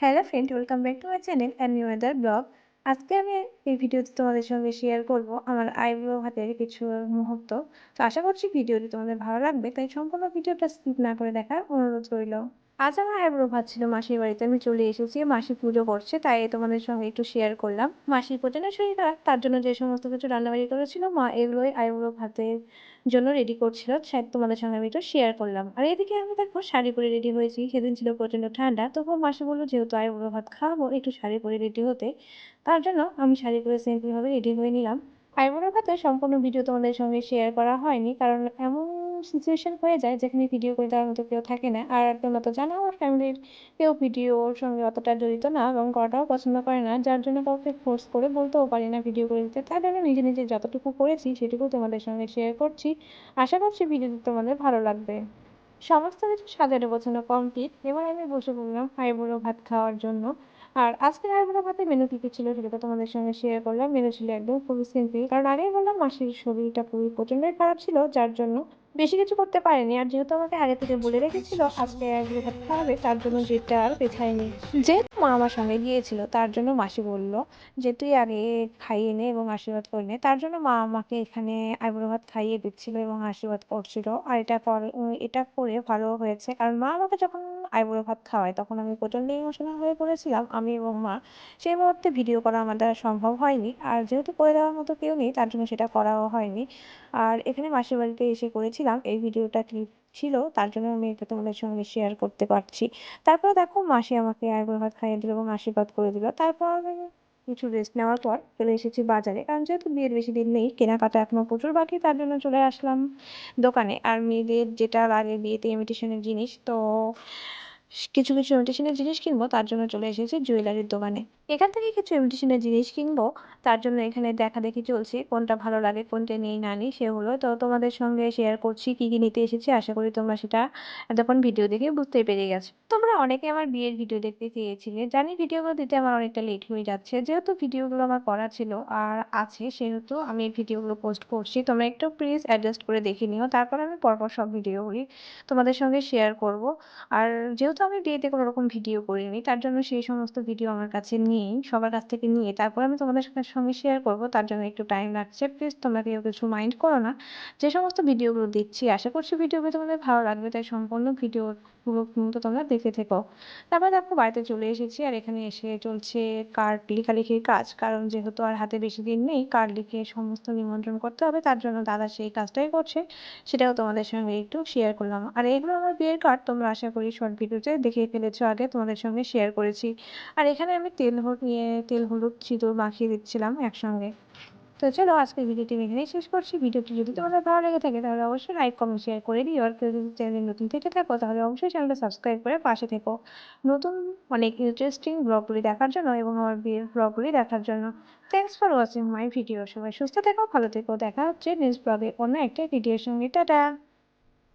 Hello friend welcome back to my channel and new blog আজকে আমি এই ভিডিওতে তোমাদের সঙ্গে শেয়ার করব আমার আইব্রো হাতের কিছু মুহূর্ত। তো আশা করছি ভিডিওটি তোমাদের ভালো লাগবে, তাই সম্পূর্ণ ভিডিওটা স্কিপ না করে দেখার অনুরোধ রইল। আজ আমার আইব্রো ভাত ছিল মাসির বাড়িতে। আমি চলে এসেছি, মাসি পুজো করছে, তাই তোমাদের সঙ্গে একটু শেয়ার করলাম। মাসির প্রচণ্ড শরীর খারাপ, তার জন্য যে সমস্ত কিছু রান্নাবাড়ি করেছিল, মা এগুলোই আইব্রো ভাতের জন্য রেডি করছিল শায়দ তোমাদের সঙ্গে আমি একটু শেয়ার করলাম। আর এদিকে আমি দেখো শাড়ি পরে রেডি হয়েছি, সেদিন ছিল প্রচণ্ড ঠান্ডা, তবুও মাসি বলল যেহেতু আইবুড়ো ভাত খাওয়াবো একটু শাড়ি পরে রেডি হতে, তার জন্য আমি শাড়ি পরে সিম্পলভাবে রেডি হয়ে নিলাম। আইবুড়ো ভাতে সম্পূর্ণ ভিডিও তোমাদের সঙ্গে শেয়ার করা হয়নি, কারণ এমন সিচুয়েশন হয়ে যায় যেখানে ভিডিও করে দেওয়ার মতো কেউ থাকে না। আর তোমরা তো জানো আমার ফ্যামিলির কেউ ভিডিওর সঙ্গে অতটা জড়িত না এবং করাটাও পছন্দ করে না। যার জন্য কাউকে ফোর্স করে বলতেও পারি না ভিডিও করে দিতে। তার জন্য নিজে নিজে যতটুকু করেছি সেটুকু তোমাদের সঙ্গে শেয়ার করছি। আশা করছি ভিডিওটি তোমাদের ভালো লাগবে। সমস্ত কিছু সাজানো গোছানো কমপ্লিট এবার আমি বসে পড়লাম আইবুড়ো ভাত খাওয়ার জন্য। আর আজকের আইবুড়ো ভাতে মেনু কী কী ছিল সেটা তোমাদের সঙ্গে শেয়ার করলাম। মেনু ছিল একদম খুবই সিম্পল কারণ আগেই বললাম মাসির শরীরটা খুবই প্রচণ্ডই খারাপ ছিল, যার জন্য বেশি কিছু করতে পারেনি। আর যেহেতু আমাকে আগে থেকে বলে রেখেছিল, আজকে এক হবে, তার জন্য যেটা আর পেছায়নি। যেহেতু মা আমার সঙ্গে গিয়েছিল, তার জন্য মাসি বলল যে, তুই আগে খাইয়ে নে এবং আশীর্বাদ করে নে। তার জন্য মা আমাকে এখানে আইবুড়ো ভাত খাইয়ে দিচ্ছিল এবং আশীর্বাদ করছিল। আর এটা এটা করে ভালো হয়েছে। কারণ মা আমাকে যখন আইবুড়ো ভাত খাওয়ায়, তখন আমি প্রচণ্ড ইমোশনাল হয়ে পড়েছিলাম। আমি এবং মা সেই মুহূর্তে ভিডিও করা আমার দ্বারা সম্ভব হয়নি। আর যেহেতু করে দেওয়ার মতো কেউ নেই, তার জন্য সেটা করাও হয়নি। আর এখানে মাসির বাড়িতে এসে করেছিলাম। এই ভিডিওটা ক্লিপ ছিল, তার জন্য আমি এটা তোমাদের সঙ্গে শেয়ার করতে পারছি। তারপর দেখো মাসি আমাকে আইবুড়ো ভাত খাইয়ে দিল এবং আশীর্বাদ করে দিল। তারপর কিছু রেস্ট নেওয়ার পর চলে এসেছি বাজারে। কারণ যেহেতু বিয়ের বেশি দিন নেই, কেনাকাটা এখনও প্রচুর বাকি, তার জন্য চলে আসলাম দোকানে। আর মেয়েদের যেটা লাগে বিয়েতে ইমিটেশনের জিনিস, তো কিছু কিছু ইমিটেশনের জিনিস কিনবো, তার জন্য চলে এসেছি জুয়েলারির দোকানে। এখান থেকে কিছু ইমিটেশনের জিনিস কিনবো। তার জন্য এখানে দেখা দেখি চলছে, কোনটা ভালো লাগে, কোনটা নেই, না নিই, সেগুলো। তো তোমাদের সঙ্গে শেয়ার করছি, কী কী নিতে এসেছি, আশা করি তোমরা সেটা এতক্ষণ ভিডিও দেখে বুঝতেই পেরে গেছো। তোমরা অনেকে আমার বিয়ের ভিডিও দেখতে চেয়েছিলে। জানি ভিডিওগুলো দিতে আমার অনেকটা লেট হয়ে যাচ্ছে। যেহেতু ভিডিওগুলো আমার করা ছিল আর আছে, সেহেতু আমি ভিডিওগুলো পোস্ট করছি। তোমরা একটু প্লিজ অ্যাডজাস্ট করে দেখে নিও। তারপর আমি পরপর সব ভিডিওগুলি তোমাদের সঙ্গে শেয়ার করব। আর যেহেতু আমি বিয়েতে কোনো রকম ভিডিও করিনি, তার জন্য সেই সমস্ত ভিডিও আমার কাছে নিয়েই সবার কাছ থেকে নিয়ে, তারপর আমি তোমাদের সঙ্গে শেয়ার করব, তার জন্য একটু টাইম লাগছে। প্লিজ তোমরা কেউ কিছু মাইন্ড করো না। যে সমস্ত ভিডিওগুলো দিচ্ছি আশা করছি ভিডিওগুলো তোমাদের ভালো লাগবে, তাই সম্পূর্ণ ভিডিও পুরো কিন্তু তোমরা দেখে থেকো। তারপরে দেখো, বাড়িতে চলে এসেছি, আর এখানে এসে চলছে কার্ড লেখালেখির কাজ। কারণ যেহেতু আর হাতে বেশি দিন নেই কার্ড লিখে সমস্ত নিমন্ত্রণ করতে হবে, তার জন্য দাদা সেই কাজটাই করছে। সেটাও তোমাদের সঙ্গে একটু শেয়ার করলাম। আর এগুলো আমার বিয়ের কার্ড তোমরা আশা করি শর্ট ভিডিওতে দেখে ফেলেছো আগে, তোমাদের সঙ্গে শেয়ার করেছি। আর এখানে আমি তেল হলুদ নিয়ে তেল, হলুদ, সিঁদুর মাখিয়ে দিচ্ছিলাম একসঙ্গে। তো চলো, আজকের ভিডিওটি এখানেই শেষ করছি। ভিডিওটি যদি তোমাদের ভালো লেগে থাকে, তাহলে অবশ্যই লাইক কমেন্ট শেয়ার করে দিও। আর কেউ যদি চ্যানেল নতুন থেকে থাকো, তাহলে অবশ্যই চ্যানেলটা সাবস্ক্রাইব করে পাশে থেকো। নতুন অনেক ইন্টারেস্টিং ব্লগগুলি দেখার জন্য এবং আমার বিয়ের ব্লগগুলি দেখার জন্য। Thanks for watching my video সবাই সুস্থ থেকো, ভালো থেকো। দেখা হচ্ছে নেক্সট ব্লগে অন্য একটা ভিডিওর সঙ্গে। টাটা!